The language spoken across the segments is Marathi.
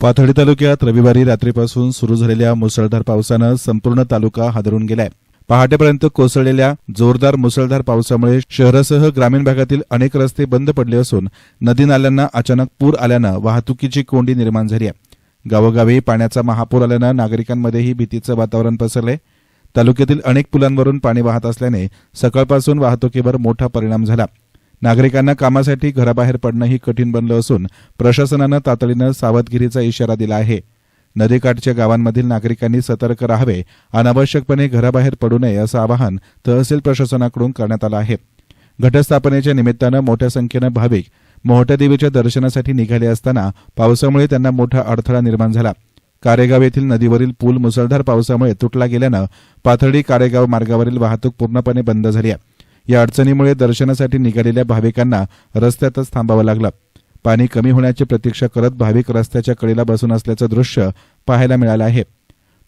पाथर्डी तालुक्यात रविवारी रात्रीपासून सुरू झालेल्या मुसळधार पावसानं संपूर्ण तालुका हादरून गेलाय. पहाटेपर्यंत कोसळलेल्या जोरदार मुसळधार पावसामुळे शहरासह ग्रामीण भागातील अनेक रस्ते बंद पडले असून नदी नाल्यांना अचानक पूर आल्यानं वाहतुकीची कोंडी निर्माण झाली आहे. गावोगावी पाण्याचा महापूर आल्यानं नागरिकांमध्येही भीतीचं वातावरण पसरलंय. तालुक्यातील अनेक पुलांवरून पाणी वाहत असल्याने सकाळपासून वाहतुकीवर मोठा परिणाम झाला. नागरिकांना कामासाठी घराबाहेर पडणंही कठीण बनलं असून प्रशासनानं तातडीनं सावधगिरीचा इशारा दिला आहे. नदीकाठच्या गावांमधील नागरिकांनी सतर्क राहावे अनावश्यकपणे घराबाहेर पडू नये असं आवाहन तहसील प्रशासनाकडून करण्यात आलं आहे. घटस्थापनेच्या निमित्तानं मोठ्या संख्येनं भाविक मोहट्या देवीच्या दर्शनासाठी निघाले असताना पावसामुळे त्यांना मोठा अडथळा निर्माण झाला. कारेगाव येथील नदीवरील पूल मुसळधार पावसामुळे तुटला गेल्यानं पाथर्डी कारेगाव मार्गावरील वाहतूक पूर्णपणे बंद झाली आहे. या अडचणीमुळे दर्शनासाठी निघालेल्या भाविकांना रस्त्यातच थांबावं लागलं. पाणी कमी होण्याची प्रतीक्षा करत भाविक रस्त्याच्या कडेला बसून असल्याचं दृश्य पाहायला मिळालं आहे.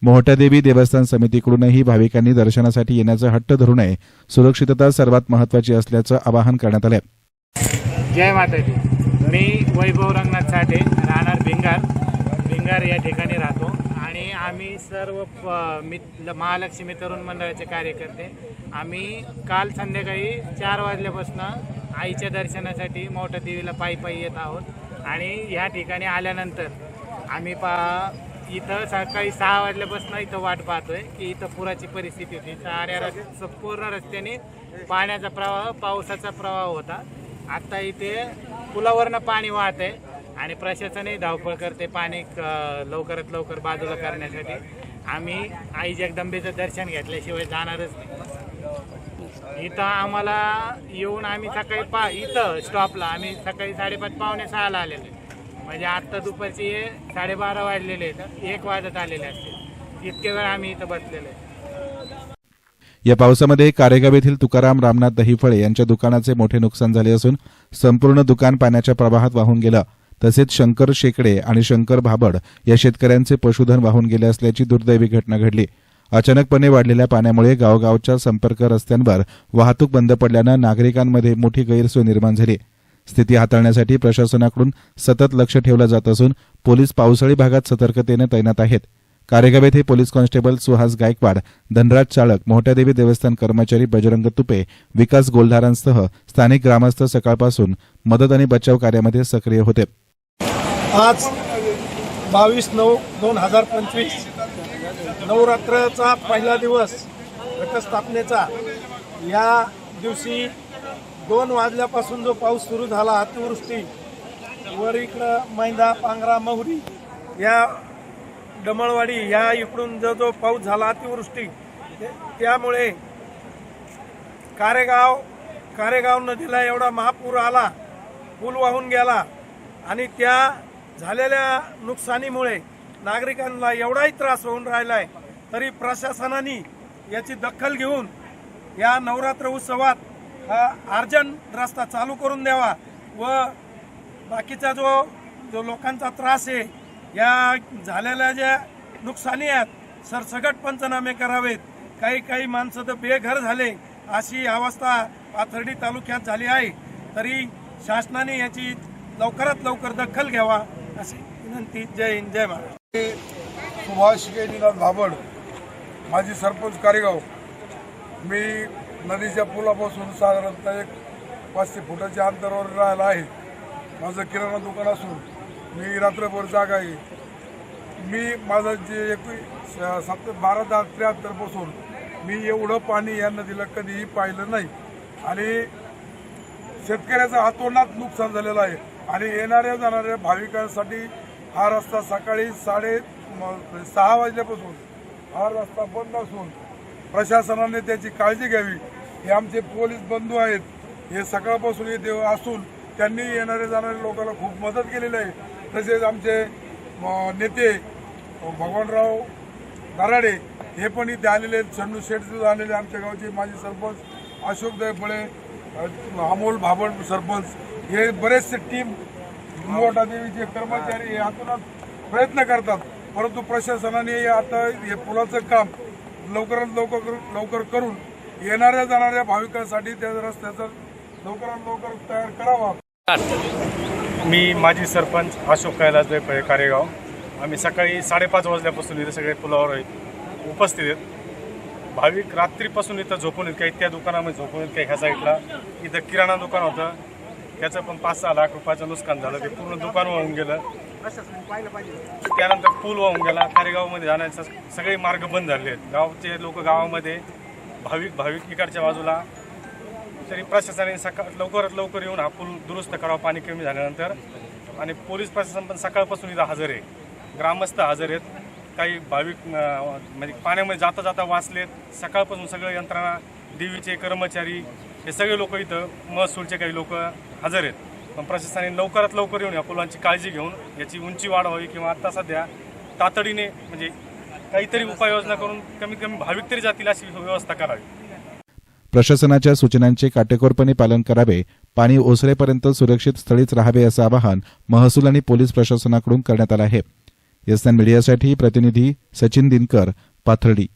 मोहट्यादेवी देवस्थान समितीकडूनही भाविकांनी दर्शनासाठी येण्याचा हट्ट धरू नये. सुरक्षितता सर्वात महत्वाची असल्याचं आवाहन करण्यात आलं जय माताजी. मी वैभव रंगनाथ साठे राहणार भिंगार. भिंगार या ठिकाणी राहतो. आणि आम्ही सर्व प- मित महालक्ष्मी तरुण मंडळाचे कार्यकर्ते. आम्ही काल संध्याकाळी चार वाजल्यापासून आईच्या दर्शनासाठी मोठ्या देवीला पायी पायी येत आहोत. आणि ह्या ठिकाणी आल्यानंतर आम्ही पा इथं सकाळी सहा वाजल्यापासून इथं वाट पाहतोय की इथं पुराची परिस्थिती होती. साऱ्या रस्ते संपूर्ण रस्त्याने पाण्याचा प्रवाह पावसाचा प्रवाह होता. आता इथे पुलावरनं पाणी वाहत आहे आणि प्रशासनही धावपळ करते पाणी लवकरात लवकर बाजूला करण्यासाठी. आम्ही आई जगदंबेचं दर्शन घेतल्याशिवाय जाणारच नाही. इथं आम्हाला येऊन आम्ही सकाळी पा इथं स्टॉपला आम्ही सकाळी साडेपाच पावणे सहाला आलेले म्हणजे आत्ता दुपारचे साडेबारा वाजलेले आहेत. एक वाजत आलेले असते इतके वेळ आम्ही इथं बसलेलो आहे. या पावसामध्ये कारेगाव येथील तुकाराम रामनाथ दहिफळे यांच्या दुकानाचे मोठे नुकसान झाले असून संपूर्ण दुकान पाण्याच्या प्रवाहात वाहून गेलं. तसेच शंकर शेकडे आणि शंकर भाबड या शेतकऱ्यांचे पशुधन वाहून गेले असल्याची दुर्दैवी घटना घडली. अचानकपणे वाढलेल्या पाण्यामुळे गावगावच्या संपर्क रस्त्यांवर वाहतूक बंद पडल्यानं नागरिकांमध्ये मोठी गैरसोय निर्माण झाली. स्थिती हाताळण्यासाठी प्रशासनाकडून सतत लक्ष ठेवलं जात असून पोलीस पावसाळी भागात सतर्कतेनं तैनात आहेत. कारेगाव येथे पोलीस कॉन्स्टेबल सुहास गायकवाड धनराज चाळक मोहट्यादेवी देवस्थान कर्मचारी बजरंग तुपे विकास गोलधारांसह स्थानिक ग्रामस्थ सकाळपासून मदत आणि बचाव कार्यामध्ये सक्रिय होते. आज बावीस नऊ दोन हजार पंचवीस नवरात्राचा पहिला दिवस घटस्थापनेचा. या दिवशी दोन वाजल्यापासून जो पाऊस सुरू झाला अतिवृष्टी वर इकडं मैदा पांगरा महुरी या डमळवाडी या इकडून जो जो पाऊस झाला अतिवृष्टी त्यामुळे कारेगाव कारेगाव नदीला एवढा महापूर आला पूल वाहून गेला आणि त्या झालेल्या नुकसानीमुळे नागरिकांना एवढाही त्रास होऊन राहिलाय तरी प्रशासनाने याची दखल घेऊन या नवरात्र उत्सवात हा आर्जन रस्ता चालू करून द्यावा व बाकीचा जो जो लोकांचा त्रास आहे या झालेल्या ज्या नुकसानी आहेत सरसकट पंचनामे करावेत. काही काही माणसं तर बेघर झाले. अशी अवस्था पाथर्डी तालुक्यात झाली आहे. तरी शासनाने याची लवकरात लवकर दखल घ्यावा अशी विनंती. जय हिंद जय महाराष्ट्र. सुभाष निनाद भाबड माझी सरपंच कारेगाव. मी नदीच्या पुलापासून साधारणतः एक पाचशे फुटाच्या अंतरावर राहिला आहे. माझं किराणा दुकान असून मी रात्रभर जागा आहे मी माझं जे एकवीस सात बारा दहा त्र्याहत्तरपासून मी एवढं पाणी या नदीला कधीही पाहिलं नाही. आणि शेतकऱ्याचं हातोंडात नुकसान झालेलं आहे. आणि येणाऱ्या जाणाऱ्या भाविकांसाठी हा रस्ता सकाळी साडे सहा वाजल्यापासून हा रस्ता बंद असून प्रशासनाने त्याची काळजी घ्यावी. हे आमचे पोलीस बंधू आहेत. हे सकाळपासून येथे असून त्यांनी येणाऱ्या जाणाऱ्या लोकांना खूप मदत केलेली आहे. तसेच आमचे नेते भगवानराव दराडे हे पण इथे आलेले चंडू शेठ आलेले आमच्या गावचे माजी सरपंच. अशोक फळे अमोल भाबड सरपंच. हे बरेचसे टीम मोठा देवीचे कर्मचारी हे हातूनच प्रयत्न करतात. परंतु प्रशासनाने आता हे पुलाचं काम लवकरात लवकर लवकर करून येणाऱ्या जाणाऱ्या भाविकांसाठी त्या रस्त्याचा लवकरात लवकर तयार करावा. मी माजी सरपंच अशोक कैलास दैफळे कारेगाव. आम्ही सकाळी साडेपाच वाजल्यापासून इथे सगळे पुलावर आहेत उपस्थित आहेत. भाविक रात्रीपासून इथं झोपून येत काही त्या दुकानामध्ये झोपून येत काही ह्या साईडला. इथं किराणा दुकान होतं. त्याचं पण पाच सहा लाख रुपयाचं नुकसान झालं. ते पूर्ण दुकान वाहून गेलं. त्यानंतर पूल वाहून गेला. कारेगावमध्ये जाण्याचा सगळे मार्ग बंद झाले आहेत. गावचे लोक गावामध्ये भाविक भाविक इकडच्या बाजूला तरी प्रशासनाने सकाळ लवकरात लवकर येऊन हा पूल दुरुस्त करावा पाणी कमी झाल्यानंतर. आणि पोलीस प्रशासन पण सकाळपासून इथं हजर आहे. ग्रामस्थ हजर आहेत. काही भाविक म्हणजे पाण्यामध्ये जाता जाता वाचलेत. सकाळपासून सगळं यंत्रणा देवीचे कर्मचारी हे सगळे लोक इथं महसूलचे काही लोक हजर आहेत. पण प्रशासनाने लवकरात लवकर येऊन या पुलांची काळजी घेऊन याची उंची वाढवावी किंवा आत्ता सध्या तातडीने म्हणजे काहीतरी उपाययोजना करून कमीत कमी भाविक तरी जातील अशी व्यवस्था करावी. प्रशासनाच्या सूचनांचे काटेकोरपणे पालन करावे पाणी ओसरेपर्यंत सुरक्षित स्थळीच राहावे असं आवाहन महसूल आणि पोलीस प्रशासनाकडून करण्यात आलं आहे. एसएन मीडियासाठी प्रतिनिधी सचिन दिनकर पाथर्डी.